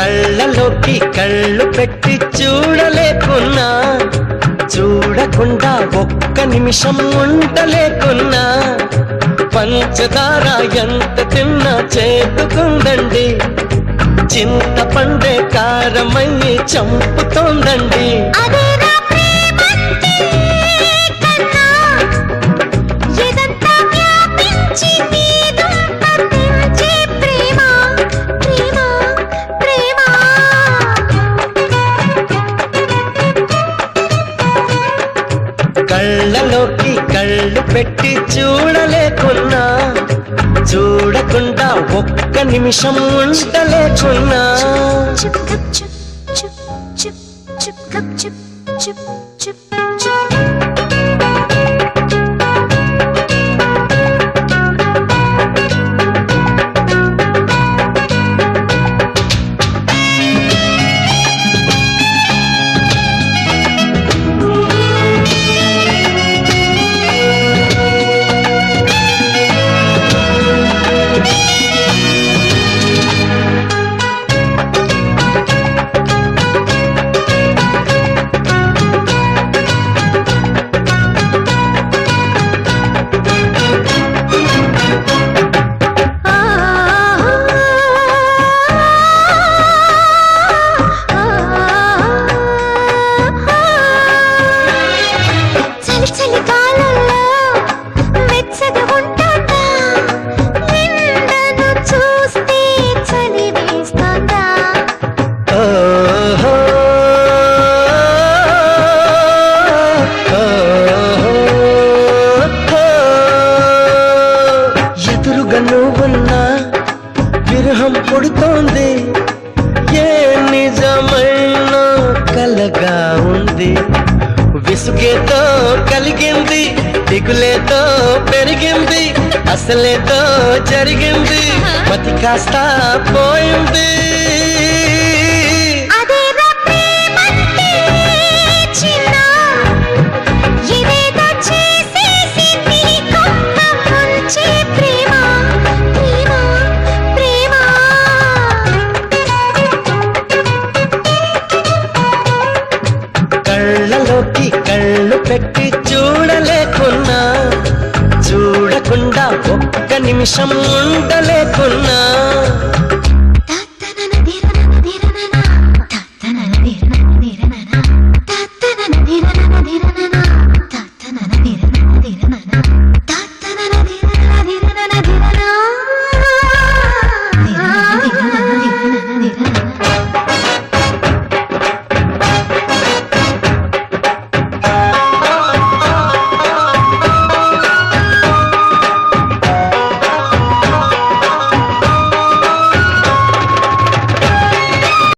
కళ్ళలోకి కళ్ళు పెట్టి చూడలేకున్నా చూడకుండా ఒక్క నిమిషం ఉండలేకున్నా. పంచదార ఎంత తిన్నా చేతుకుందండి చింతపండే కారమయ్యి చంపుతోందండి. అదే కళ్ళలోకి కళ్ళు పెట్టి చూడలేకున్నా చూడకుండా ఒక్క నిమిషం ఉండలేకున్నా చిప్ చిప్ చిప్ చిప్ చిప్ చిప్ చిప్ చిప్ చుప్ ఎదురుగా నువ్వున్నా విరహం పుడుతోంది. ఏ నిజమైన కలగా ఉంది. విసుగేతో కలిగింది దిగులేతో పెరిగింది అసలేతో జరిగింది. మతి కాస్త పోయింది. కళ్ళలోకి కళ్ళు పెట్టి చూడలేకున్నా చూడకుండా ఒక్క నిమిషం ఉండలేకున్నా.